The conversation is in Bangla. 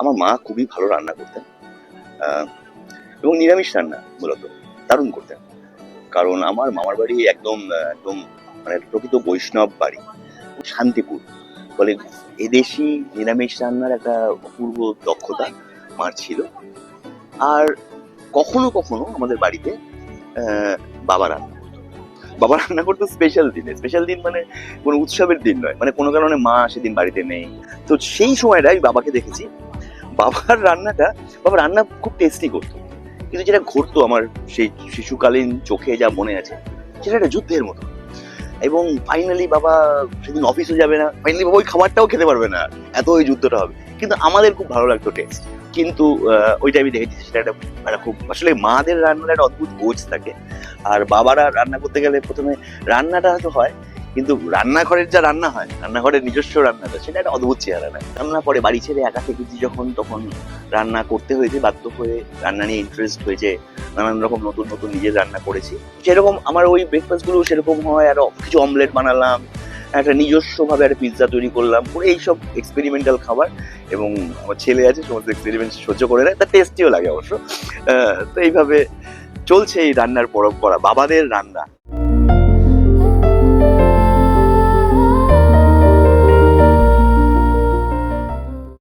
আমার মা খুবই ভালো রান্না করতেন এবং নিরামিষ রান্না মূলত, দারুণ করতেন। কারণ আমার মামার বাড়ি একদম একদম মানে প্রকৃত বৈষ্ণব বাড়ি, শান্তিপুর। ফলে এদেশি নিরামিষ রান্নার একটা অপূর্ব দক্ষতা মার ছিল। আর কখনো কখনো আমাদের বাড়িতে বাবা রান্না বাবা রান্না করতো স্পেশাল দিনে। স্পেশাল দিন মানে কোনো উৎসবের দিন নয় মানে কোনো কারণে মা সেদিন বাড়িতে নেই। তো সেই সময়টাই বাবাকে দেখেছি বাবার রান্নাটা, বাবা রান্না খুব টেস্টি করতো। কিন্তু যেটা ঘটতো আমার সেই শিশুকালীন চোখে যা মনে আছে, সেটা একটা যুদ্ধের মতো। এবং ফাইনালি বাবা সেদিন অফিসে যাবে না ফাইনালি বাবা ওই খাবারটাও খেতে পারবে না, এত ওই যুদ্ধটা হবে। কিন্তু আমাদের খুব ভালো লাগতো টেস্ট কিন্তু ওইটা আমি দেখেছি সেটা একটা খুব, আসলে মাদের রান্নার একটা অদ্ভুত গোছ থাকে। আর বাবারা রান্না করতে গেলে প্রথমে রান্নাটা হয়তো হয় কিন্তু রান্নাঘরের যা রান্না হয়, রান্নাঘরের নিজস্ব রান্নাটা সেটা একটা অদ্ভুত চেহারা নেয় রান্না পরে বাড়ি ছেড়ে একা থেকেছি যখন তখন রান্না করতে হয়েছে, বাধ্য হয়ে রান্না নিয়ে ইন্টারেস্ট হয়েছে, নানান রকম নতুন নতুন নিজের রান্না করেছি। যেরকম আমার ওই ব্রেকফাস্টগুলো সেরকম হয়, আর কিছু অমলেট বানালাম, একটা নিজস্বভাবে একটা পিৎজা তৈরি করলাম করে এইসব এক্সপেরিমেন্টাল খাবার, এবং আমার ছেলে আছে, সমস্ত এক্সপেরিমেন্ট সহ্য করে নেয়, তা টেস্টিও লাগে অবশ্য। তো এইভাবে চলছে এই রান্নার পরম্পরা, বাবাদের রান্না।